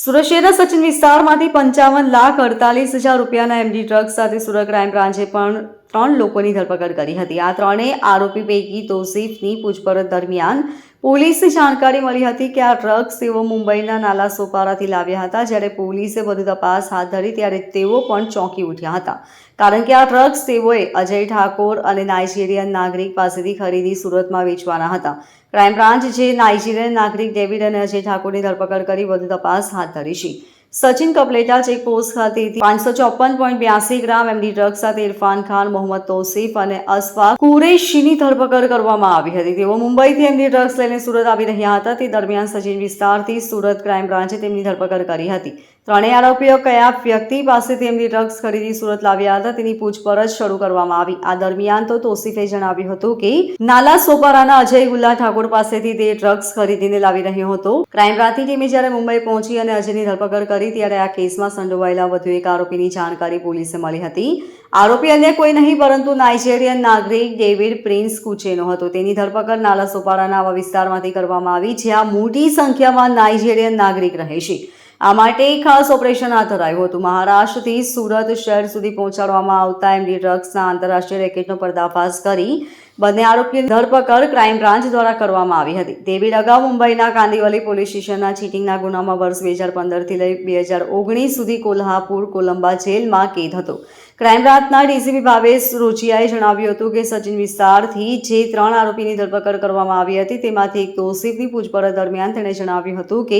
સુરત સચિન વિસ્તારમાંથી પંચાવન લાખ અડતાલીસ હજાર રૂપિયાના એમડી ડ્રગ્સ સાથે સુરત ક્રાઇમ બ્રાન્ચે પણ ત્રણ લોકોની ધરપકડ કરી હતી. આ ત્રણેય આરોપી પૈકી તોસીફની પૂછપરછ દરમિયાન પોલીસને જાણકારી મળી હતી કે આ ડ્રગ્સ તેઓ મુંબઈના નાલા સોપારાથી લાવ્યા હતા. જ્યારે પોલીસે વધુ તપાસ હાથ ધરી ત્યારે તેઓ પણ ચોંકી ઉઠ્યા હતા. કારણ કે આ ડ્રગ્સ તેઓએ અજય ઠાકોર અને નાઇજીરિયન નાગરિક પાસેથી ખરીદી સુરતમાં વેચવાના હતા. ક્રાઇમ બ્રાન્ચ જે નાઇજીરિયન નાગરિક ડેવિડ અને અજય ઠાકોરની ધરપકડ કરી વધુ તપાસ હાથ ધરી છે. સચિન કપલેટા ચેકપોસ્ટ ખાતેથી. પાંચસો ચોપન પોઈન્ટ બ્યાસી ગ્રામ એમડી ડ્રગ્સ સાથે ઇરફાન ખાન, મોહમ્મદ તોસીફ અને અસફા કુરેશીની ધરપકડ કરવામાં આવી હતી. તેઓ મુંબઈથી એમડી ડ્રગ્સ લઈને સુરત આવી રહ્યા હતા. તે દરમિયાન સચિન વિસ્તારથી સુરત ક્રાઇમ બ્રાન્ચે તેમની ધરપકડ કરી હતી. ત્રણેય આરોપીઓ કયા વ્યક્તિ પાસેથી એમની ડ્રગ્સ ખરીદી સુરત લાવ્યા હતા તેની પૂછપરછ શરૂ કરવામાં આવી. આ દરમિયાન તો તોસીફે જણાવ્યું હતું કે નાલા સોપારાના અજય ગુલ્લા ઠાકોર પાસેથી તે ડ્રગ્સ ખરીદીને લાવી રહ્યો હતો. ક્રાઇમ બ્રાન્ચની ટીમે જ્યારે મુંબઈ પહોંચી અને અજયની ધરપકડ કરી ત્યારે આ કેસમાં સંડોવાયેલા વધુ એક આરોપીની જાણકારી પોલીસે મળી હતી. આરોપી અન્ય કોઈ નહીં, પરંતુ નાઇજેરિયન નાગરિક ડેવિડ પ્રિન્સ કુચેનો હતો. તેની ધરપકડ નાલા સોપારાના આવા વિસ્તારમાંથી કરવામાં આવી, જ્યાં મોટી સંખ્યામાં નાઇજેરિયન નાગરિક રહે છે. આ માટે ખાસ ઓપરેશન હાથ ધરાયું હતું. મહારાષ્ટ્રથી સુરત શહેર સુધી પહોંચાડવામાં આવતા એમડી ડ્રગ્સના આંતરરાષ્ટ્રીય રેકેટનો પર્દાફાશ કરી બંને આરોપીની ધરપકડ ક્રાઇમ બ્રાન્ચ દ્વારા કરવામાં આવી હતી. તેવી અગાઉ મુંબઈના કાંદીવલી પોલીસ સ્ટેશનના ચીટિંગના ગુનામાં વર્ષ બે હજાર પંદરથી લઈ બે હજાર ઓગણીસ સુધી કોલ્હાપુર, કોલંબા જેલમાં કેદ હતો. ક્રાઇમ બ્રાન્ચના ડીસીપી ભાવેશ રોચિયાએ જણાવ્યું હતું કે સચિન વિસ્તારથી જે ત્રણ આરોપીની ધરપકડ કરવામાં આવી હતી, તેમાંથી એક તોસીફની પૂછપરછ દરમિયાન તેણે જણાવ્યું હતું કે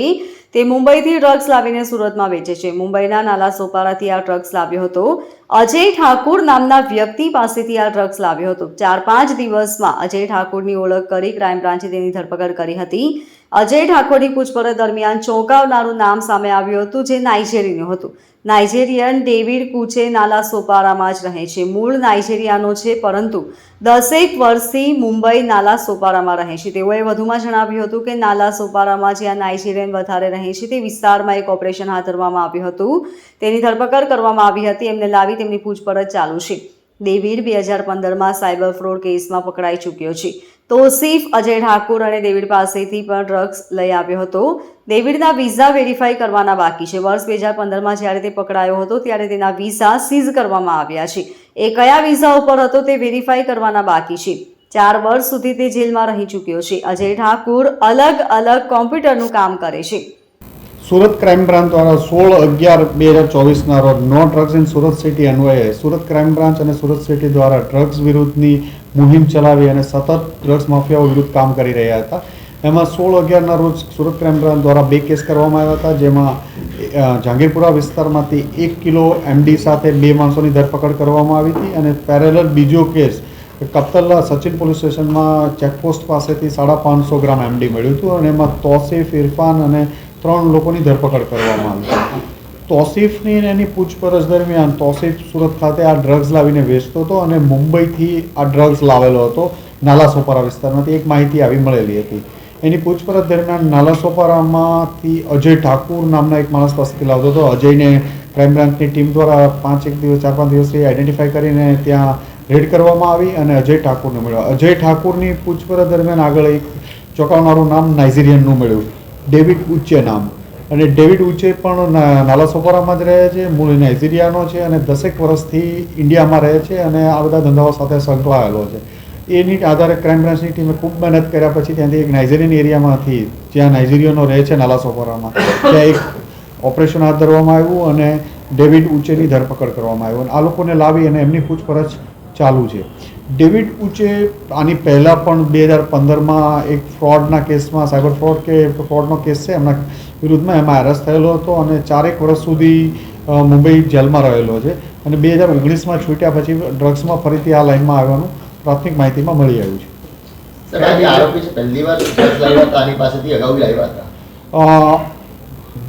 તે મુંબઈથી ડ્રગ્સ લાવીને સુરતમાં વેચે છે. મુંબઈના નાલા સોપારાથી આ ડ્રગ્સ લાવ્યો હતો. અજય ઠાકુર નામના વ્યક્તિ પાસેથી આ ડ્રગ્સ લાવ્યો હતો. ચાર પાંચ દિવસમાં અજય ઠાકુરની ઓળખ કરી ક્રાઇમ બ્રાન્ચે તેની ધરપકડ કરી હતી. અજય ઠાકોરની પૂછપરછ દરમિયાન ચોંકાવનારું નામ સામે આવ્યું હતું, જે નાઇજેરિયનું હતું. નાઇજેરિયન ડેવિડ કુચે નાલા સોપારામાં જ રહે છે. મૂળ નાઇજેરિયાનો છે, પરંતુ દસેક વર્ષથી મુંબઈ નાલા સોપારામાં રહે છે. તેઓએ વધુમાં જણાવ્યું હતું કે નાલા સોપારામાં જ્યાં નાઇજેરિયન વધારે રહે છે તે વિસ્તારમાં એક ઓપરેશન હાથ ધરવામાં આવ્યું હતું. તેની ધરપકડ કરવામાં આવી હતી. એમને લાવી તેમની પૂછપરછ ચાલુ છે. ડેવિડ બે હજાર પંદરમાં સાયબર ફ્રોડ કેસમાં પકડાઈ ચૂક્યો છે. તોસીફ અજય ઠાકુર અને ડેવિડ પાસેથી પણ ડ્રગ્સ લઈ આવ્યો હતો. ડેવિડના વિઝા વેરીફાઈ કરવાના બાકી છે. વર્ષ બે હજાર પંદરમાં જ્યારે તે પકડાયો હતો, ત્યારે તેના વિઝા સીઝ કરવામાં આવ્યા છે. એ કયા વિઝા ઉપર હતો તે વેરીફાઈ કરવાના બાકી છે. ચાર વર્ષ સુધી તે જેલમાં રહી ચૂક્યો છે. અજય ઠાકુર અલગ અલગ કોમ્પ્યુટરનું કામ કરે છે. સુરત ક્રાઇમ બ્રાન્ચ દ્વારા સોળ અગિયાર બે હજાર ચોવીસના રોજ no drugs in Surat city અન્વયે સુરત ક્રાઇમ બ્રાન્ચ અને સુરત સિટી દ્વારા ડ્રગ્સ વિરુદ્ધની મુહિમ ચલાવી અને સતત ડ્રગ્સ માફિયાઓ વિરુદ્ધ કામ કરી રહ્યા હતા. એમાં સોળ અગિયારના રોજ સુરત ક્રાઇમ બ્રાન્ચ દ્વારા બે કેસ કરવામાં આવ્યા હતા, જેમાં જહાંગીરપુરા વિસ્તારમાંથી એક કિલો એમડી સાથે બે માણસોની ધરપકડ કરવામાં આવી હતી અને પેરેલલ બીજો કેસ કપ્તલ્લા સચિન પોલીસ સ્ટેશનમાં ચેકપોસ્ટ પાસેથી સાડા પાંચસો ગ્રામ એમડી મળ્યું હતું અને એમાં તોસીફ, ઇરફાન અને ત્રણ લોકોની ધરપકડ કરવામાં આવી તોસીફની એની પૂછપરછ દરમિયાન તોસીફ સુરત ખાતે આ ડ્રગ્સ લાવીને વેચતો હતો અને મુંબઈથી આ ડ્રગ્સ લાવેલો હતો નાલાસોપારા વિસ્તારમાંથી. એક માહિતી આવી મળેલી હતી. એની પૂછપરછ દરમિયાન નાલા સોપારામાંથી અજય ઠાકુર નામના એક માણસ પાસેથી લાવતો હતો. અજયને ક્રાઇમ બ્રાન્ચની ટીમ દ્વારા પાંચ એક દિવસ, ચાર પાંચ દિવસથી આઈડેન્ટિફાઈ કરીને ત્યાં રેડ કરવામાં આવી અને અજય ઠાકુરને મળ્યો. અજય ઠાકુરની પૂછપરછ દરમિયાન આગળ એક ચોંકાવનારું નામ નાઇજીરિયનનું મળ્યું. ડેવિડ ઉચ્ચે નામ. અને ડેવિડ ઉચ્ચે પણ ના- જ રહે છે, મૂળ નાઇજીરિયાનો છે અને દસેક વર્ષથી ઇન્ડિયામાં રહે છે અને આ બધા ધંધાઓ સાથે સંકળાયેલો છે. એની આધારે ક્રાઇમ બ્રાન્ચની ટીમે ખૂબ મહેનત કર્યા પછી ત્યાંથી એક નાઇજેરિયન એરિયામાંથી, જ્યાં નાઇજીરિયનો રહે છે નાલાસોપારામાં ત્યાં એક ઓપરેશન હાથ ધરવામાં આવ્યું અને ડેવિડ ઉચ્ચેની ધરપકડ કરવામાં આવ્યું. અને આ લોકોને લાવી અને એમની પૂછપરછ ચાલુ છે. ડેવિડ ઉચે આની પહેલાં પણ બે હજાર પંદરમાં એક ફ્રોડના કેસમાં સાયબર ફ્રોડ કે ફ્રોડનો કેસ છે એમના વિરુદ્ધમાં એમાં એરેસ્ટ થયેલો હતો અને ચારેક વર્ષ સુધી મુંબઈ જેલમાં રહેલો છે. અને બે હજાર ઓગણીસમાં છૂટ્યા પછી ડ્રગ્સમાં ફરીથી આ લાઇનમાં આવવાનું પ્રાથમિક માહિતીમાં મળી આવ્યું છે. આરોપી છે પહેલી વાર ડ્રગ્સ લાવ્યા હતા આની પાસેથી અગાઉ લાવ્યા હતા.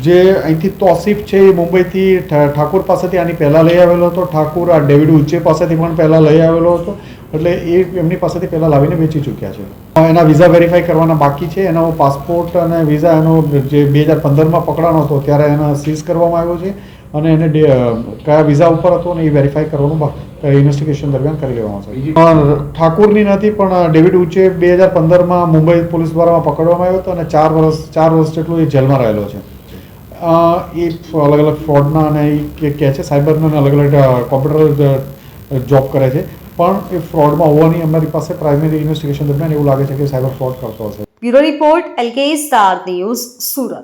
જે અહીંથી તોસીફ છે એ મુંબઈથી ઠાકુર પાસેથી આની પહેલાં લઈ આવેલો હતો. ઠાકુર આ ડેવિડ ઉચ્ચે પાસેથી પણ પહેલાં લઈ આવેલો હતો. એટલે એ એમની પાસેથી પહેલાં લાવીને વેચી ચૂક્યા છે. એના વિઝા વેરીફાઈ કરવાના બાકી છે. એનો પાસપોર્ટ અને વિઝા એનો જે બે હજાર પંદરમાં પકડાનો હતો ત્યારે એના સીઝ કરવામાં આવ્યો છે અને એને કયા વિઝા ઉપર હતો ને એ વેરીફાઈ કરવાનું ઇન્વેસ્ટિગેશન દરમિયાન કરી લેવામાં આવશે. ઠાકુરની નથી પણ ડેવિડ ઉચ્ચે બે હજાર પંદરમાં મુંબઈ પોલીસ દ્વારા પકડવામાં આવ્યો હતો અને ચાર વર્ષ ચાર વર્ષ જેટલું એ જેલમાં રહેલો છે. એ અલગ અલગ ફ્રોડના અને એ કહે છે સાયબરના અલગ અલગ કોમ્પ્યુટર જોબ કરે છે. પણ એ ફ્રોડમાં હોવાની અમારી પાસે પ્રાઇમરી ઇન્વેસ્ટિગેશન દરમિયાન એવું લાગે છે કે સાયબર ફ્રોડ કરતો હશે. Bureau report LK star news Surat.